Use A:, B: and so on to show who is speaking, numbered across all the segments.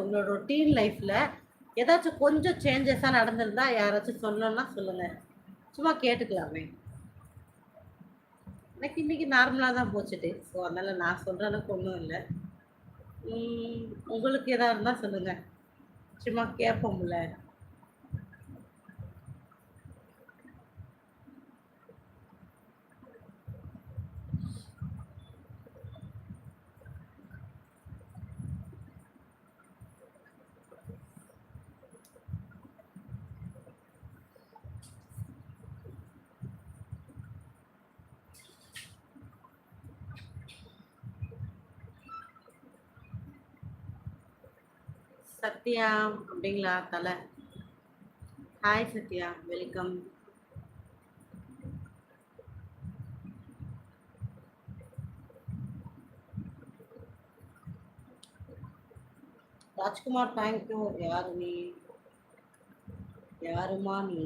A: உங்களோட ரொட்டீன் லைஃப்பில் ஏதாச்சும் கொஞ்சம் சேஞ்சஸாக நடந்திருந்தா யாராச்சும் சொல்லணும்னா சொல்லுங்கள் சும்மா கேட்டுக்கலாமே. எனக்கு இன்றைக்கி நார்மலாக தான் போச்சுட்டு ஸோ அதனால் நான் சொல்கிற அளவுக்கு ஒன்றும் இல்லை. உங்களுக்கு எதாக இருந்தால் சொல்லுங்கள் சும்மா கேட்போம்ல சத்யா அப்படிங்களா தலை? Hi Sathya welcome Rajkumar thank you யாரு நீ? யாருமா நீ?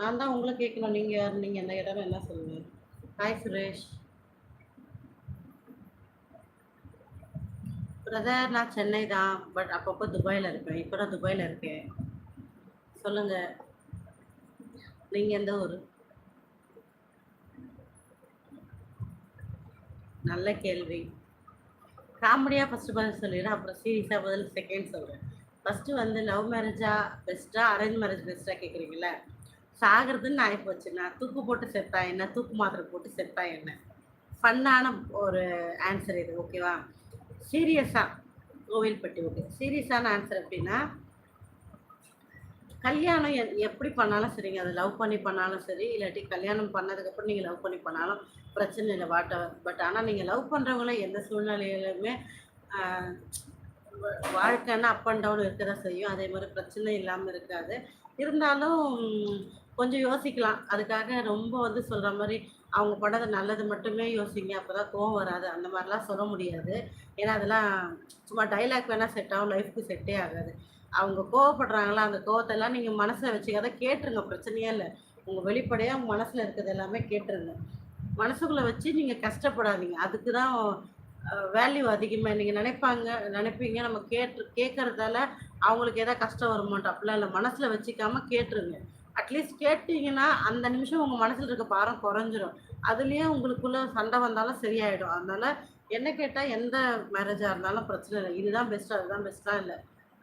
A: நான் தான் உங்களை கேட்கணும். நீங்கள் யார்? நீங்கள் எந்த இடம்? என்ன சொல்லுங்க? ஹாய் சுரேஷ். பிரதர் நான் சென்னை தான் பட் அப்பப்போ துபாயில் இருப்பேன். இப்போ நான் துபாயில் இருக்கேன். சொல்லுங்கள் நீங்கள் எந்த ஊர்? நல்ல கேள்வி. காமெடியாக ஃபஸ்ட்டு பதில் சொல்லிடுறேன் அப்புறம் சீரியஸாக பதில் செகண்ட் சொல்கிறேன் ஃபஸ்ட்டு வந்து லவ் மேரேஜா பெஸ்ட்டாக அரேஞ்ச் மேரேஜ் பெஸ்ட்டாக கேட்குறீங்களா சாகிறதுன்னு ஆகி போச்சு. நான் தூக்கு போட்டு செத்தா என்ன? தூக்கு மாத்திரை போட்டு செத்தா என்ன? ஃபன்னான ஒரு ஆன்சர் இது ஓகேவா சீரியஸாக கோவில்பட்டி ஓகே. சீரியஸான ஆன்சர் எப்படின்னா கல்யாணம் எப்படி பண்ணாலும் சரிங்க அது லவ் பண்ணி பண்ணாலும் சரி இல்லாட்டி கல்யாணம் பண்ணதுக்கப்புறம் நீங்கள் லவ் பண்ணி பண்ணாலும் பிரச்சனை இல்லை வாட்டவர் பட் ஆனால் நீங்கள் லவ் பண்ணுறவங்கள எந்த சூழ்நிலையிலுமே வாழ்க்கைன்னா அப் அண்ட் டவுன் இருக்க தான் செய்யும். அதே மாதிரி பிரச்சனை இல்லாமல் இருக்காது. இருந்தாலும் கொஞ்சம் யோசிக்கலாம். அதுக்காக ரொம்ப வந்து சொல்கிற மாதிரி அவங்க பண்ணது நல்லது மட்டுமே யோசிங்க. அப்போ தான் கோவம் வராது. அந்த மாதிரிலாம் சொல்ல முடியாது. ஏன்னா அதெல்லாம் சும்மா டைலாக் வேணால் செட் ஆகும். லைஃப்க்கு செட்டே ஆகாது. அவங்க கோவப்படுறாங்களா அந்த கோவத்தெல்லாம் நீங்கள் மனசில் வச்சுக்காத கேட்டுருங்க. பிரச்சனையே இல்லை. உங்கள் வெளிப்படையாக உங்கள் மனசில் இருக்கிறது எல்லாமே கேட்டுருங்க. மனசுக்குள்ளே வச்சு நீங்கள் கஷ்டப்படாதீங்க. அதுக்கு தான் வேல்யூ அதிகமாக நீங்கள் நினைப்பாங்க. நினைப்பீங்க. நம்ம கேட்டு கேட்குறதால அவங்களுக்கு எதாவது கஷ்டம் வருமாட்டோம் அப்படிலாம் இல்லை. மனசில் வச்சுக்காமல் கேட்டுருங்க. அட்லீஸ்ட் கேட்டிங்கன்னா அந்த நிமிஷம் உங்கள் மனசில் இருக்க பாரம் குறைஞ்சிரும். அதுலேயே உங்களுக்குள்ள சண்டை வந்தாலும் சரியாயிடும். அதனால என்ன கேட்டால் எந்த மேரேஜாக இருந்தாலும் பிரச்சனை இல்லை. இதுதான் பெஸ்ட்டாக அதுதான் பெஸ்ட்டாக இல்லை.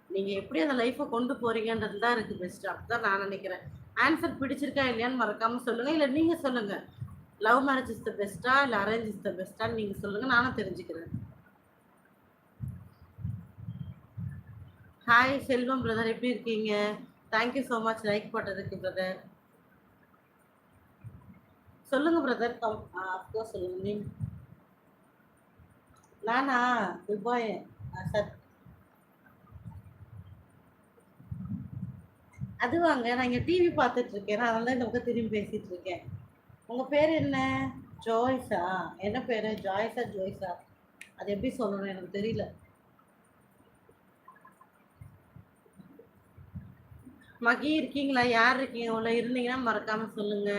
A: நீங்கள் எப்படி அந்த லைஃப்பை கொண்டு போகிறீங்கன்றது தான் இருக்குது பெஸ்ட்டு அப்படி தான் நான் நினைக்கிறேன். ஆன்சர் பிடிச்சிருக்கா இல்லையான்னு மறக்காமல் சொல்லுங்கள் இல்லை நீங்கள் சொல்லுங்கள் லவ் மேரேஜ் இஸ் த பெஸ்ட்டா இல்லை அரேஞ்ச் இஸ் த பெஸ்ட்டான்னு நீங்கள் சொல்லுங்கள் நானும் தெரிஞ்சுக்கிறேன். ஹாய் செல்வம் பிரதர் எப்படி இருக்கீங்க? Thank you so much like போட்டதுக்கு பிரதர் சொல்லுங்க பிரதர் கம் அஃப்கோர்ஸ் சொல்லுங்க. நீ நானா? துபாய் சத் அது வாங்க நான் இங்கே டிவி பார்த்துட்டு இருக்கேன் அதனால இந்த பக்கம் திரும்பி பேசிட்டு இருக்கேன் உங்கள் பேர் என்ன? ஜோய்ஸா என்ன பேர்? ஜாய்ஸா ஜோய்ஸா அது எப்படி சொல்லணும் எனக்கு தெரியல. மகி இருக்கீங்களா? யார் இருக்கீங்க? உள்ள இருந்தீங்கன்னா மறக்காம சொல்லுங்க.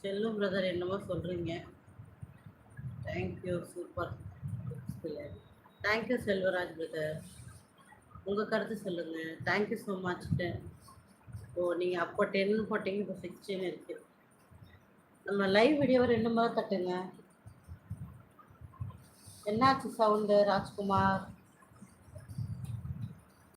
A: செல்லும் பிரதர் என்னமோ சொல்றீங்க. Thank you super thank you Selvaraj brother உங்கள் கருத்து சொல்லுங்கள் தேங்க்யூ ஸோ மச் ஓ நீங்கள் அப்போ டென் போட்டீங்க இப்போ சிக்ஸ்டீன் இருக்குது நம்ம லைவ் வீடியோவை ரெண்டு முறை தட்டுங்க. என்னாச்சு சவுண்டு ராஜ்குமார்?